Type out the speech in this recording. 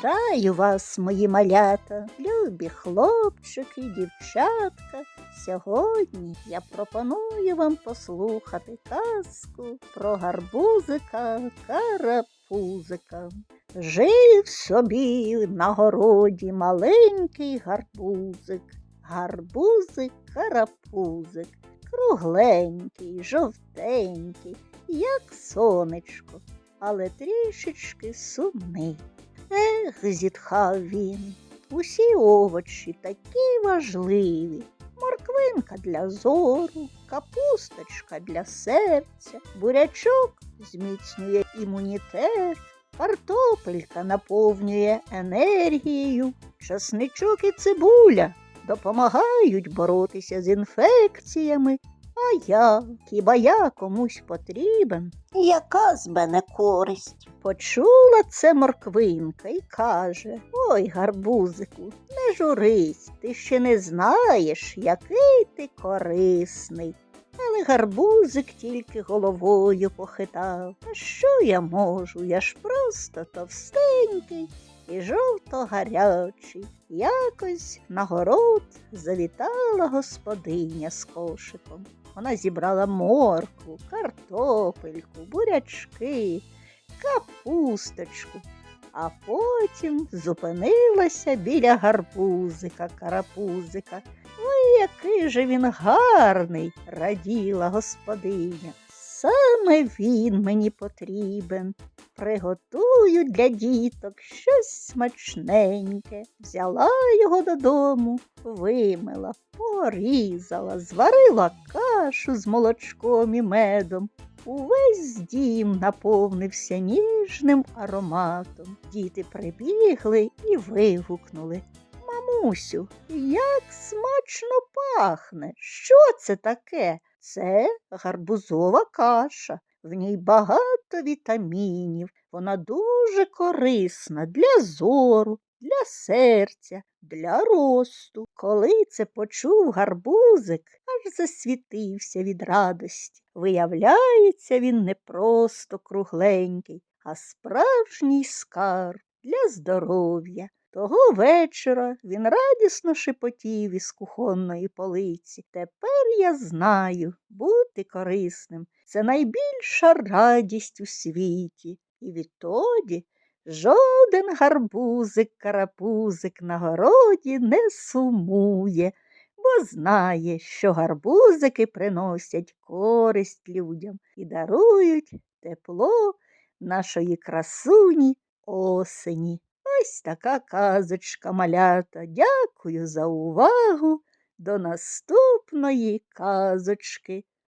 Вітаю вас, мої малята, любі хлопчики, дівчатка. Сьогодні я пропоную вам послухати казку про гарбузика карапузика. Жив собі на городі маленький гарбузик, гарбузик карапузик, кругленький, жовтенький, як сонечко, але трішечки сумний. Ех, зітхав він. Усі овочі такі важливі. Морквинка для зору, капусточка для серця, бурячок зміцнює імунітет, картопелька наповнює енергією, часничок і цибуля допомагають боротися з інфекціями. А я, хіба я комусь потрібен? Яка з мене користь? Почула це морквинка і каже Ой, гарбузику, не журись, ти ще не знаєш, який ти корисний. Але гарбузик тільки головою похитав. А що я можу? Я ж просто товстенький і жовто-гарячий. Якось на город завітала господиня з кошиком. Вона зібрала моркву, картопельку, бурячки, капусточку, а потім зупинилася біля гарбузика, карапузика. Ой, який же він гарний, раділа господиня. Саме він мені потрібен. Приготую для діток щось смачненьке. Взяла його додому, вимила, порізала, зварила кашу з молочком і медом. Увесь дім наповнився ніжним ароматом. Діти прибігли і вигукнули. Мамусю, як смачно пахне. Що це таке? Це гарбузова каша. В ній багато вітамінів. Вона дуже корисна для зору, для серця, для росту. Коли це почув гарбузик, аж засвітився від радості. Виявляється, він не просто кругленький, а справжній скарб для здоров'я. Того вечора він радісно шепотів із кухонної полиці. Тепер я знаю, бути корисним це найбільша радість у світі. І відтоді жоден гарбузик, карапузик на городі не сумує, бо знає, що гарбузики приносять користь людям і дарують тепло нашої красуні осені. Ось така казочка малята. Дякую за увагу. До наступної казочки.